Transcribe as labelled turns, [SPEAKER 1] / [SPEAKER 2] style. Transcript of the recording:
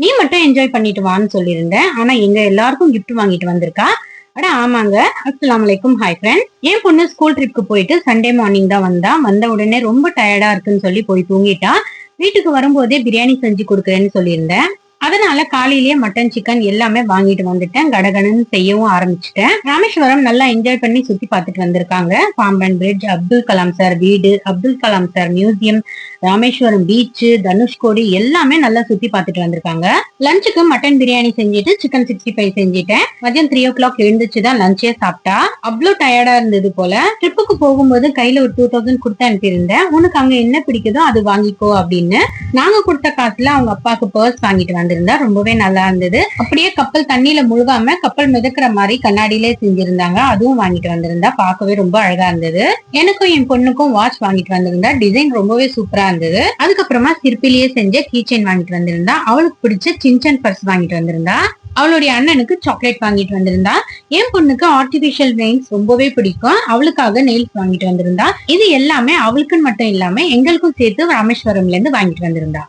[SPEAKER 1] நீ மட்டும் என்ஜாய் பண்ணிட்டு வான்னு சொல்லியிருந்தேன். ஆனா எங்க எல்லாருக்கும் கிஃப்ட் வாங்கிட்டு வந்திருக்கா? அட ஆமாங்க. அஸ்லாம் வலைக்கும் ஹாய் ஃப்ரெண்ட் என் பொண்ணு ஸ்கூல் ட்ரிப்க்கு போயிட்டு சண்டே மார்னிங் தான் வந்தா. வந்த உடனே ரொம்ப டயர்டா இருக்குன்னு சொல்லி போய் தூங்கிட்டா. வீட்டுக்கு வரும்போதே பிரியாணி செஞ்சு கொடுக்குறேன்னு சொல்லியிருந்தேன். அதனால காலையிலேயே மட்டன் சிக்கன் எல்லாமே வாங்கிட்டு வந்துட்டேன். கடகடன்னு செய்யவும் ஆரம்பிச்சிட்டேன். ராமேஸ்வரம் நல்லா என்ஜாய் பண்ணி சுத்தி பார்த்துட்டு வந்திருக்காங்க. பாம்பன் பிரிட்ஜ் அப்துல் கலாம் சார் வீடு Abdul Kalam sir museum Rameswaram beach Dhanushkodi எல்லாமே நல்லா சுத்தி பார்த்துட்டு வந்திருக்காங்க. லஞ்சுக்கு மட்டன் பிரியாணி செஞ்சுட்டு சிக்கன் சிக்ஸ்டி ஃபைவ் செஞ்சுட்டேன். மதியம் த்ரீ ஓ கிளாக் எழுந்துச்சு தான் லஞ்சே சாப்பிட்டா அவ்வளோ டயர்டா இருந்தது போல. ட்ரிப்புக்கு போகும்போது கையில ஒரு டூ தௌசண்ட் கொடுத்து அனுப்பியிருந்தேன். உனக்கு அங்க என்ன பிடிக்குதோ அது வாங்கிக்கோ அப்படின்னு. நாங்க கொடுத்த காசுல அவங்க அப்பாவுக்கு பர்ஸ் வாங்கிட்டு வந்திருந்தா ரொம்பவே நல்லா இருந்தது. அப்படியே கப்பல் தண்ணியில முழுகாம கப்பல் மிதக்கிற மாதிரி கண்ணாடியிலே செஞ்சிருந்தாங்க. அதுவும் வாங்கிட்டு வந்திருந்தா பார்க்கவே ரொம்ப அழகா இருந்தது. எனக்கும் என் பொண்ணுக்கும் வாட்ச் வாங்கிட்டு வந்திருந்தா. டிசைன் ரொம்பவே சூப்பரா இருந்தது அதுக்கப்புறமா சிற்பிலேயே செஞ்ச கீச்செயின் வாங்கிட்டு வந்திருந்தா. அவளுக்கு பிடிச்ச சின்சன் பர்ஸ் வாங்கிட்டு வந்திருந்தா. அவளுடைய அண்ணனுக்கு சாக்லேட் வாங்கிட்டு வந்திருந்தா. என் பொண்ணுக்கு ஆர்டிபிஷியல் நெயில்ஸ் ரொம்பவே பிடிக்கும். அவளுக்காக நெயில்ஸ் வாங்கிட்டு வந்திருந்தா. இது எல்லாமே அவளுக்குன்னு மட்டும் இல்லாம எங்களுக்கும் சேர்த்து ராமேஸ்வரம்ல இருந்து வாங்கிட்டு வந்திருந்தா.